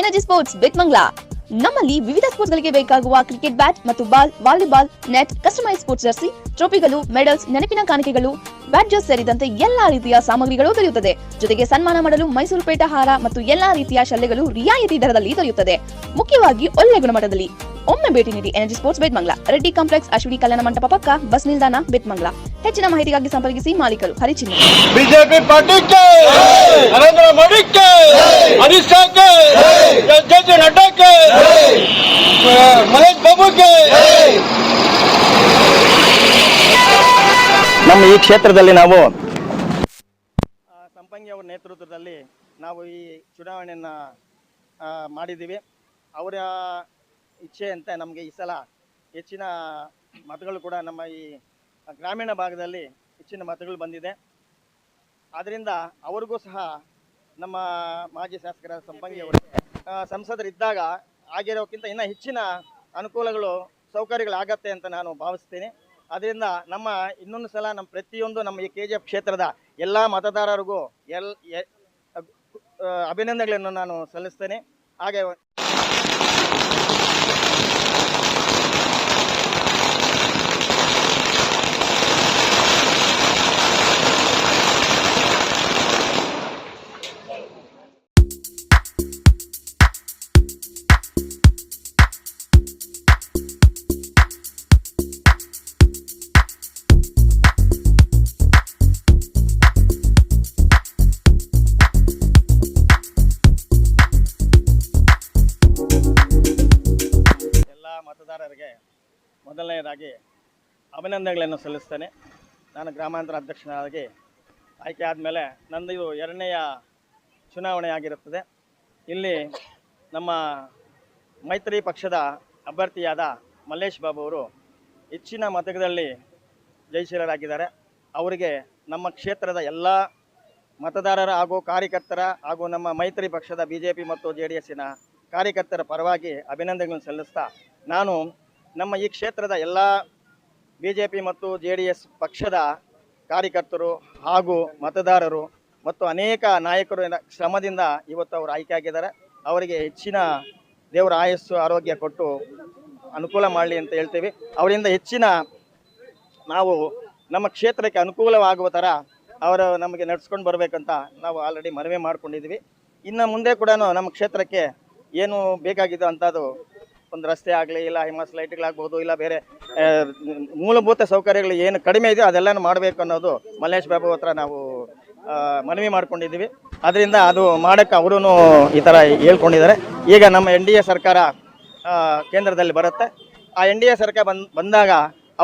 Energy sports ಬಿಟ್ಮಂಗ್ಲಾ ನಮ್ಮಲ್ಲಿ ವಿವಿಧ sports ಗಳಿಗೆ ಬೇಕಾಗುವ ಕ್ರಿಕೆಟ್ ಬ್ಯಾಟ್ ಮತ್ತು ball, volleyball, net customise sports jersey ಟ್ರೋಫಿಗಳು medals ನೆನಪಿನ ಕಾಣಿಕೆಗಳು ಬ್ಯಾಡ್ಜಸ್ ಸೇರಿದಂತೆ ಎಲ್ಲಾ ರೀತಿಯ ಸಾಮಗ್ರಿಗಳು ದೊರೆಯುತ್ತದೆ. ಜೊತೆಗೆ ಸನ್ಮಾನ ಮಾಡಲು ಮೈಸೂರು ಪೇಟ ಹಾರ ಮತ್ತು ಎಲ್ಲಾ ರೀತಿಯ ಶಲ್ಯಗಳು ರಿಯಾಯಿತಿ ದರದಲ್ಲಿ ದೊರೆಯುತ್ತದೆ. ಮುಖ್ಯವಾಗಿ ಒಳ್ಳೆ ಗುಣಮಟ್ಟದಲ್ಲಿ. ಒಮ್ಮೆ ಭೇಟಿ ನೀಡಿ energy sports Betmangala Reddy complex Ashwini Kalyana Mantapa ಪಕ್ಕ ಬಸ್ ನಿಲ್ದಾಣ ಬೆಟ್ಮಂಗ್ಲಾ ಹೆಚ್ಚಿನ ಮಾಹಿತಿಗಾಗಿ ಸಂಪರ್ಕಿಸಿ ಮಾಲೀಕರು ಹರಿಚಿನ್ನ. ಬಿಜೆಪಿ ಪಾರ್ಟಿಗೆ! ನರೇಂದ್ರ ಮೋದಿಗೆ! ಅಮಿತ್ ಶಾಗೆ! ಜೆ ಪಿ ನಡ್ಡಾಕ್ಕೆ ಮಹೇಶ್ ಬಾಬುಗೆ! ನಮ್ಮ ಈ ಕ್ಷೇತ್ರದಲ್ಲಿ ನಾವು ಸಂಪಂಗಿ ಅವರ ನೇತೃತ್ವದಲ್ಲಿ ನಾವು ಈ ಚುನಾವಣೆಯನ್ನು ಮಾಡಿದ್ದೀವಿ. ಅವರ ಇಚ್ಛೆಯಂತೆ ನಮಗೆ ಈ ಸಲ ಹೆಚ್ಚಿನ ಮತಗಳು ಕೂಡ ನಮ್ಮ ಈ ಗ್ರಾಮೀಣ ಭಾಗದಲ್ಲಿ ಹೆಚ್ಚಿನ ಮತಗಳು ಬಂದಿದೆ. ಆದ್ದರಿಂದ ಅವ್ರಿಗೂ ಸಹ ನಮ್ಮ ಮಾಜಿ ಶಾಸಕರ ಸಂಪಂಗಿ ಅವರಿಗೆ ಸಂಸದರಿದ್ದಾಗ ಆಗಿರೋಕ್ಕಿಂತ ಇನ್ನೂ ಹೆಚ್ಚಿನ ಅನುಕೂಲಗಳು, ಸೌಕರ್ಯಗಳಾಗತ್ತೆ ಅಂತ ನಾನು ಭಾವಿಸ್ತೀನಿ. ಅದರಿಂದ ನಮ್ಮ ಇನ್ನೊಂದು ಸಲ ನಮ್ಮ ಪ್ರತಿಯೊಂದು ನಮ್ಮ ಈ ಕೆ ಜಿ ಎಫ್ ಕ್ಷೇತ್ರದ ಎಲ್ಲ ಮತದಾರರಿಗೂ ಎಲ್ ಅಭಿನಂದನೆಗಳನ್ನು ನಾನು ಸಲ್ಲಿಸ್ತೇನೆ. ಹಾಗೆ ಮತದಾರರಿಗೆ ಮೊದಲನೆಯದಾಗಿ ಅಭಿನಂದನೆಗಳನ್ನು ಸಲ್ಲಿಸ್ತೇನೆ. ನಾನು ಗ್ರಾಮಾಂತರ ಅಧ್ಯಕ್ಷನಾಗಿ ಆಯ್ಕೆ ಆದಮೇಲೆ ನಂದು ಇದು ಎರಡನೆಯ ಚುನಾವಣೆ ಆಗಿರುತ್ತದೆ. ಇಲ್ಲಿ ನಮ್ಮ ಮೈತ್ರಿ ಪಕ್ಷದ ಅಭ್ಯರ್ಥಿಯಾದ ಮಲ್ಲೇಶ್ ಬಾಬು ಅವರು ಹೆಚ್ಚಿನ ಮತಗಳಲ್ಲಿ ಜಯಶೀಲರಾಗಿದ್ದಾರೆ. ಅವರಿಗೆ ನಮ್ಮ ಕ್ಷೇತ್ರದ ಎಲ್ಲ ಮತದಾರರ ಹಾಗೂ ಕಾರ್ಯಕರ್ತರ ಹಾಗೂ ನಮ್ಮ ಮೈತ್ರಿ ಪಕ್ಷದ ಬಿ ಮತ್ತು ಜೆ ಡಿ ಎಸ್ಸಿನ ಕಾರ್ಯಕರ್ತರ ಪರವಾಗಿ ಅಭಿನಂದನೆಗಳನ್ನು ಸಲ್ಲಿಸ್ತಾ ನಾನು ನಮ್ಮ ಈ ಕ್ಷೇತ್ರದ ಎಲ್ಲ ಬಿ ಜೆ ಪಿ ಮತ್ತು ಜೆ ಡಿ ಎಸ್ ಪಕ್ಷದ ಕಾರ್ಯಕರ್ತರು ಹಾಗೂ ಮತದಾರರು ಮತ್ತು ಅನೇಕ ನಾಯಕರು ಶ್ರಮದಿಂದ ಇವತ್ತು ಅವರು ಆಯ್ಕೆ ಆಗಿದ್ದಾರೆ. ಅವರಿಗೆ ಹೆಚ್ಚಿನ ದೇವರ ಆಯಸ್ಸು, ಆರೋಗ್ಯ ಕೊಟ್ಟು ಅನುಕೂಲ ಮಾಡಲಿ ಅಂತ ಹೇಳ್ತೀವಿ. ಅವರಿಂದ ಹೆಚ್ಚಿನ ನಾವು ನಮ್ಮ ಕ್ಷೇತ್ರಕ್ಕೆ ಅನುಕೂಲವಾಗುವ ಥರ ಅವರು ನಮಗೆ ನಡೆಸ್ಕೊಂಡು ಬರಬೇಕಂತ ನಾವು ಆಲ್ರೆಡಿ ಮನವಿ ಮಾಡಿಕೊಂಡಿದ್ವಿ ಇನ್ನು ಮುಂದೆ ಕೂಡ ನಮ್ಮ ಕ್ಷೇತ್ರಕ್ಕೆ ಏನು ಬೇಕಾಗಿದ್ದು ಅಂಥದ್ದು. ಒಂದು ರಸ್ತೆ ಆಗಲಿ, ಇಲ್ಲ ಹಿಮಾಸ್ ಲೈಟ್ಗಳಾಗ್ಬೋದು, ಇಲ್ಲ ಬೇರೆ ಮೂಲಭೂತ ಸೌಕರ್ಯಗಳು ಏನು ಕಡಿಮೆ ಇದೆಯೋ ಅದೆಲ್ಲನೂ ಮಾಡಬೇಕು ಅನ್ನೋದು ಮಲ್ಲೇಶ್ ಬಾಬು ಹತ್ರ ನಾವು ಮನವಿ ಮಾಡ್ಕೊಂಡಿದ್ದೀವಿ. ಅದರಿಂದ ಅದು ಮಾಡೋಕ್ಕೆ ಅವರೂ ಈ ಥರ ಹೇಳ್ಕೊಂಡಿದ್ದಾರೆ. ಈಗ ನಮ್ಮ ಎನ್ ಡಿ ಎ ಸರ್ಕಾರ ಕೇಂದ್ರದಲ್ಲಿ ಬರುತ್ತೆ. ಆ ಎನ್ ಡಿ ಎ ಸರ್ಕಾರ ಬಂದ್, ಬಂದಾಗ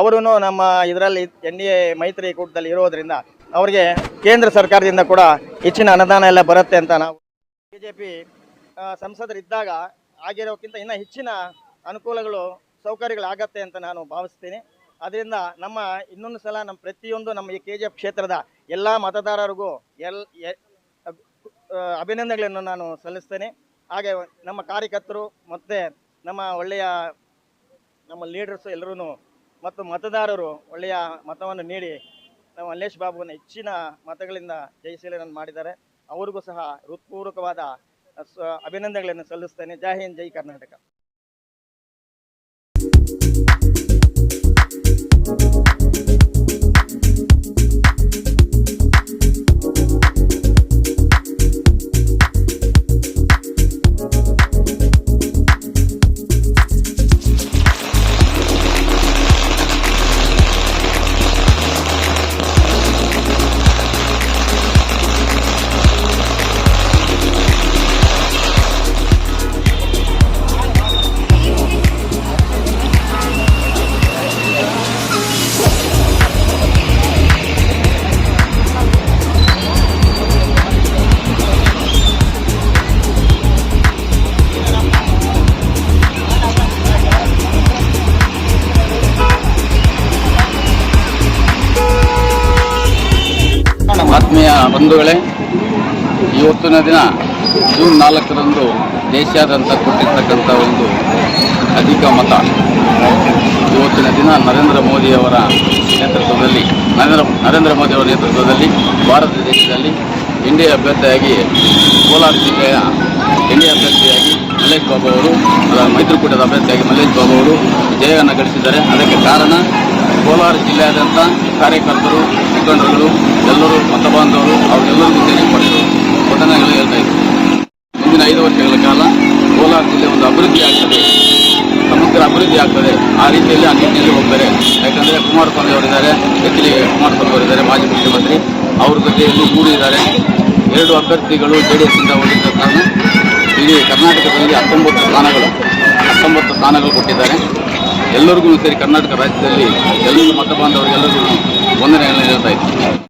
ಅವರೂ ನಮ್ಮ ಇದರಲ್ಲಿ ಎನ್ ಡಿ ಎ ಮೈತ್ರಿ ಕೂಟದಲ್ಲಿ ಇರೋದ್ರಿಂದ ಅವರಿಗೆ ಕೇಂದ್ರ ಸರ್ಕಾರದಿಂದ ಕೂಡ ಹೆಚ್ಚಿನ ಅನುದಾನ ಎಲ್ಲ ಬರುತ್ತೆ ಅಂತ ನಾವು. ಬಿ ಸಂಸದರಿದ್ದಾಗ ಆಗಿರೋಕ್ಕಿಂತ ಇನ್ನೂ ಹೆಚ್ಚಿನ ಅನುಕೂಲಗಳು, ಸೌಕರ್ಯಗಳಾಗತ್ತೆ ಅಂತ ನಾನು ಭಾವಿಸ್ತೀನಿ. ಅದರಿಂದ ನಮ್ಮ ಇನ್ನೊಂದು ಸಲ ನಮ್ಮ ಪ್ರತಿಯೊಂದು ನಮ್ಮ ಈ ಕೆ ಜಿ ಎಫ್ ಕ್ಷೇತ್ರದ ಎಲ್ಲ ಮತದಾರರಿಗೂ ಎಲ್ ಅಭಿನಂದನೆಗಳನ್ನು ನಾನು ಸಲ್ಲಿಸ್ತೇನೆ. ಹಾಗೆ ನಮ್ಮ ಕಾರ್ಯಕರ್ತರು ಮತ್ತು ನಮ್ಮ ಒಳ್ಳೆಯ ನಮ್ಮ ಲೀಡರ್ಸು ಎಲ್ಲರೂ ಮತ್ತು ಮತದಾರರು ಒಳ್ಳೆಯ ಮತವನ್ನು ನೀಡಿ ನಮ್ಮ ಮಲ್ಲೇಶ್ ಬಾಬುವನ್ನು ಹೆಚ್ಚಿನ ಮತಗಳಿಂದ ಜಯಶೀಲರನ್ನು ಮಾಡಿದ್ದಾರೆ. ಅವರಿಗೂ ಸಹ ಹೃತ್ಪೂರ್ವಕವಾದ ಅಭಿನಂದನೆಗಳನ್ನು ಸಲ್ಲಿಸ್ತೇನೆ. ಜೈ ಹಿಂದ್ ಜೈ ಕರ್ನಾಟಕ. ಆತ್ಮೀಯ ಬಂಧುಗಳೇ, ಇವತ್ತಿನ ದಿನ ಜೂನ್ ನಾಲ್ಕರಂದು ದೇಶಾದ್ಯಂತ ಕೊಟ್ಟಿರ್ತಕ್ಕಂಥ ಒಂದು ಅಧಿಕ ಮತ. ಇವತ್ತಿನ ದಿನ ನರೇಂದ್ರ ಮೋದಿಯವರ ನೇತೃತ್ವದಲ್ಲಿ, ನರೇಂದ್ರ ನರೇಂದ್ರ ಮೋದಿಯವರ ನೇತೃತ್ವದಲ್ಲಿ, ಭಾರತ ದೇಶದಲ್ಲಿ ಇಂಡಿಯಾ ಅಭ್ಯರ್ಥಿಯಾಗಿ ಕೋಲಾರ ಜಿಲ್ಲೆಯ ಇಂಡಿಯಾ ಅಭ್ಯರ್ಥಿಯಾಗಿ ಮಲ್ಲೇಶ್ ಬಾಬು ಅವರು ಮೈತ್ರಿಕೂಟದ ಅಭ್ಯರ್ಥಿಯಾಗಿ ಮಲ್ಲೇಶ್ ಬಾಬು ಅವರು ಜಯವನ್ನು ಗಳಿಸಿದ್ದಾರೆ. ಅದಕ್ಕೆ ಕಾರಣ ಕೋಲಾರ ಜಿಲ್ಲೆಯಾದ್ಯಂತ ಕಾರ್ಯಕರ್ತರು, ಮುಖಂಡರುಗಳು, ಎಲ್ಲರೂ, ಮತ ಬಾಂಧವರು ಅವರೆಲ್ಲರಿಗೂ ಸೇರಿ ಪಡೆದು ಘಟನೆಗಳು ಹೇಳ್ತಾ ಇದ್ದಾರೆ. ಮುಂದಿನ ಐದು ವರ್ಷಗಳ ಕಾಲ ಕೋಲಾರ ಜಿಲ್ಲೆ ಒಂದು ಅಭಿವೃದ್ಧಿ ಆಗ್ತದೆ. ಸಮಗ್ರ ಅಭಿವೃದ್ಧಿ ಆಗ್ತದೆ. ಆ ರೀತಿಯಲ್ಲಿ ಆ ನಿಟ್ಟಿನಲ್ಲಿ ಹೋಗ್ತಾರೆ. ಯಾಕಂದರೆ ಕುಮಾರಸ್ವಾಮಿ ಅವರಿದ್ದಾರೆ ಎಚ್ ಡಿ ಕುಮಾರಸ್ವಾಮಿ ಅವರಿದ್ದಾರೆ, ಮಾಜಿ ಮುಖ್ಯಮಂತ್ರಿ. ಅವ್ರ ಜೊತೆಯಲ್ಲಿ ಕೂಡಿದ್ದಾರೆ ಎರಡು ಅಭ್ಯರ್ಥಿಗಳು ಜೆ ಡಿ ಎಸ್ನಿಂದ ಹೋಗಿದ್ದ ಕಾರಣ ಇಡೀ ಕರ್ನಾಟಕದಲ್ಲಿ ಹತ್ತೊಂಬತ್ತು ಸ್ಥಾನಗಳು ಹತ್ತೊಂಬತ್ತು ಸ್ಥಾನಗಳು ಕೊಟ್ಟಿದ್ದಾರೆ. ಎಲ್ಲರಿಗೂ ಸೇರಿ ಕರ್ನಾಟಕ ರಾಜ್ಯದಲ್ಲಿ ಎಲ್ಲರಿಗೂ ಮತ ಬಾಂಧವರಿಗೆಲ್ಲರಿಗೂ ವಂದನೆಗಳನ್ನು ಹೇಳ್ತಾ ಇದ್ದೀನಿ.